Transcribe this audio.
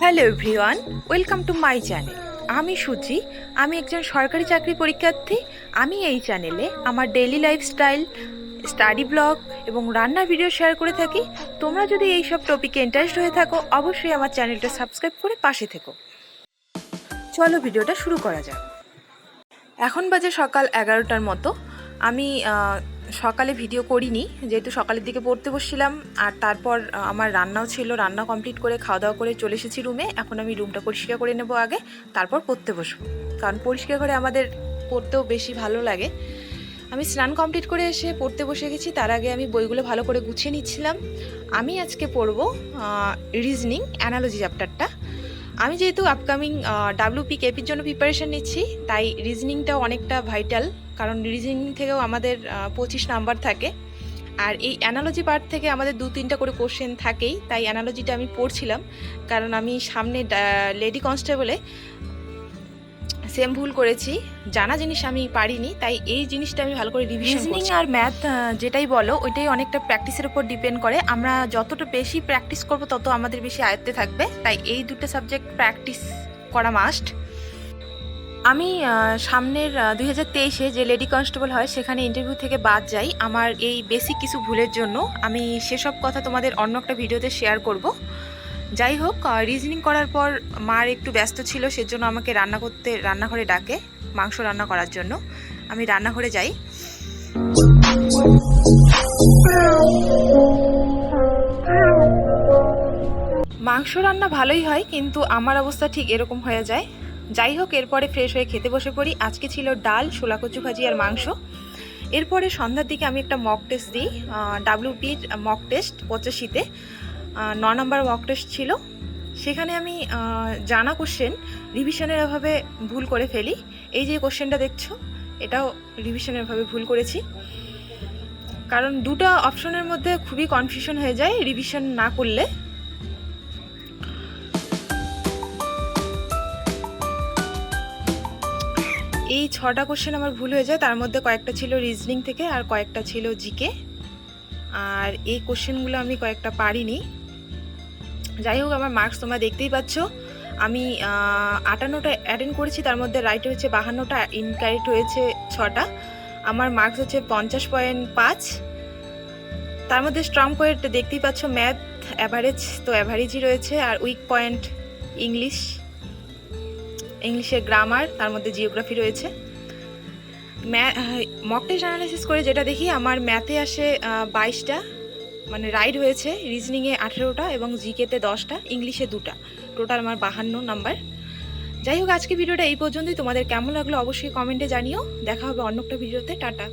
Hello everyone welcome to my channel আমি সুচি। আমি একজন সরকারি চাকরি পরীক্ষার্থী। আমি এই চ্যানেলে আমার ডেইলি লাইফস্টাইল স্টাডি ব্লগ এবং রান্নার ভিডিও শেয়ার করে থাকি। তোমরা যদি এই সব টপিকে ইন্টারেস্ট হয়ে থাকো, অবশ্যই আমার চ্যানেলটা সাবস্ক্রাইব করে পাশে থেকো। চলো ভিডিওটা শুরু করা যাক। এখন বাজে সকাল এগারোটার মতো। আমি সকালে ভিডিও করিনি, যেহেতু সকালের দিকে পড়তে বসছিলাম, আর তারপর আমার রান্নাও ছিল, রান্না কমপ্লিট করে খাওয়া দাওয়া করে চলে এসেছি রুমে, এখন আমি রুমটা পরিষ্কার করে নেব আগে, তারপর পড়তে বসবো। কারণ পরিষ্কার করে আমাদের পড়তেও বেশি ভালো লাগে। আমি স্নান কমপ্লিট করে এসে পড়তে বসে গেছি, তার আগে আমি বইগুলো ভালো করে গুছিয়ে নিচ্ছিলাম। আমি আজকে পড়ব রিজনিং অ্যানালজি চ্যাপ্টারটা আমি যেহেতু আপকামিং ডাব্লিউপি কেপির জন্য প্রিপারেশন নিচ্ছি, তাই রিজনিংটাও অনেকটা ভাইটাল কারণ রিজনিং থেকেও আমাদের পঁচিশ নাম্বার থাকে। আর এই অ্যানালজি পার্ট থেকে আমাদের দু, তিনটা করে কোশ্চেন থাকেই, তাই অ্যানালজিটা আমি পড়ছিলাম, কারণ আমি সামনে লেডি কনস্টেবলে সেম ভুল করেছি। জানা জিনিস আমি পারিনি তাই এই জিনিসটা আমি ভালো করে রিভিশন আর ম্যাথ যেটাই বলো ওইটাই অনেকটা প্র্যাকটিসের উপর ডিপেন্ড করে। আমরা যতটা বেশি প্র্যাকটিস করব তত আমাদের বেশি আয়ত্তে থাকবে। তাই এই দুটো সাবজেক্ট প্র্যাকটিস করা মাস্ট আমি সামনের দুই হাজার তেইশে যে লেডি কনস্টেবল হয় সেখানে ইন্টারভিউ থেকে বাদ যাই। আমার এই বেসিক কিছু ভুলের জন্য আমি সেসব কথা তোমাদের অন্য একটা ভিডিওতে শেয়ার করব। যাই হোক রিজনিং করার পর মার একটু ব্যস্ত ছিল, সেজন্য আমাকে রান্না করতে, রান্নাঘরে ডাকে মাংস রান্না করার জন্য। আমি রান্নাঘরে যাই। মাংস রান্না ভালোই হয়, কিন্তু আমার অবস্থা ঠিক এরকম হয়ে যায়। যাই হোক এরপরে ফ্রেশ হয়ে খেতে বসে পড়ি। আজকে ছিল ডাল, শোলা কচু ভাজি আর মাংস। এরপরে সন্ধ্যার দিকে আমি একটা মক টেস্ট দিই ডাব্লিউপির মক টেস্ট পঁচাশিতে। ন নম্বর মক টেস্ট ছিল। সেখানে আমি জানা কোশ্চেন রিভিশনের অভাবে ভুল করে ফেলি। এই যে কোশ্চেনটা দেখছ, এটাও রিভিশনের অভাবে ভুল করেছি। কারণ দুটো অপশনের মধ্যে খুবই কনফিউশন হয়ে যায় রিভিশন না করলে। এই ছটা কোশ্চেন আমার ভুল হয়ে যায়। তার মধ্যে কয়েকটা ছিল রিজনিং থেকে আর কয়েকটা ছিল জিকে আর এই কোশ্চেনগুলো আমি কয়েকটা পারিনি। যাই হোক, আমার মার্কস তোমরা দেখতেই পাচ্ছ। আমি আটান্নটা অ্যাটেন্ড করেছি, তার মধ্যে রাইট হয়েছে বাহান্নটা ইনকারেক্ট হয়েছে ছটা। আমার মার্কস হচ্ছে পঞ্চাশ পয়েন্ট পাঁচ। তার মধ্যে স্ট্রং পয়েন্ট দেখতেই পাচ্ছ ম্যাথ অ্যাভারেজ তো অ্যাভারেজই রয়েছে, আর উইক পয়েন্ট ইংলিশ ইংলিশের গ্রামার তার মধ্যে জিওগ্রাফি রয়েছে। মক টেস্ট অ্যানালাইসিস করে যেটা দেখি, আমার ম্যাথে আসে বাইশটা। মানে রাইড হয়েছে রিজনিংয়ে আঠেরোটা এবং জিকেতে দশটা, ইংলিশে দুটা। টোটাল আমার বাহান্ন নাম্বার। যাই হোক আজকে ভিডিওটা এই পর্যন্তই। তোমাদের কেমন লাগল অবশ্যই কমেন্টে জানিও। দেখা হবে অন্য একটা ভিডিওতে। টাটা।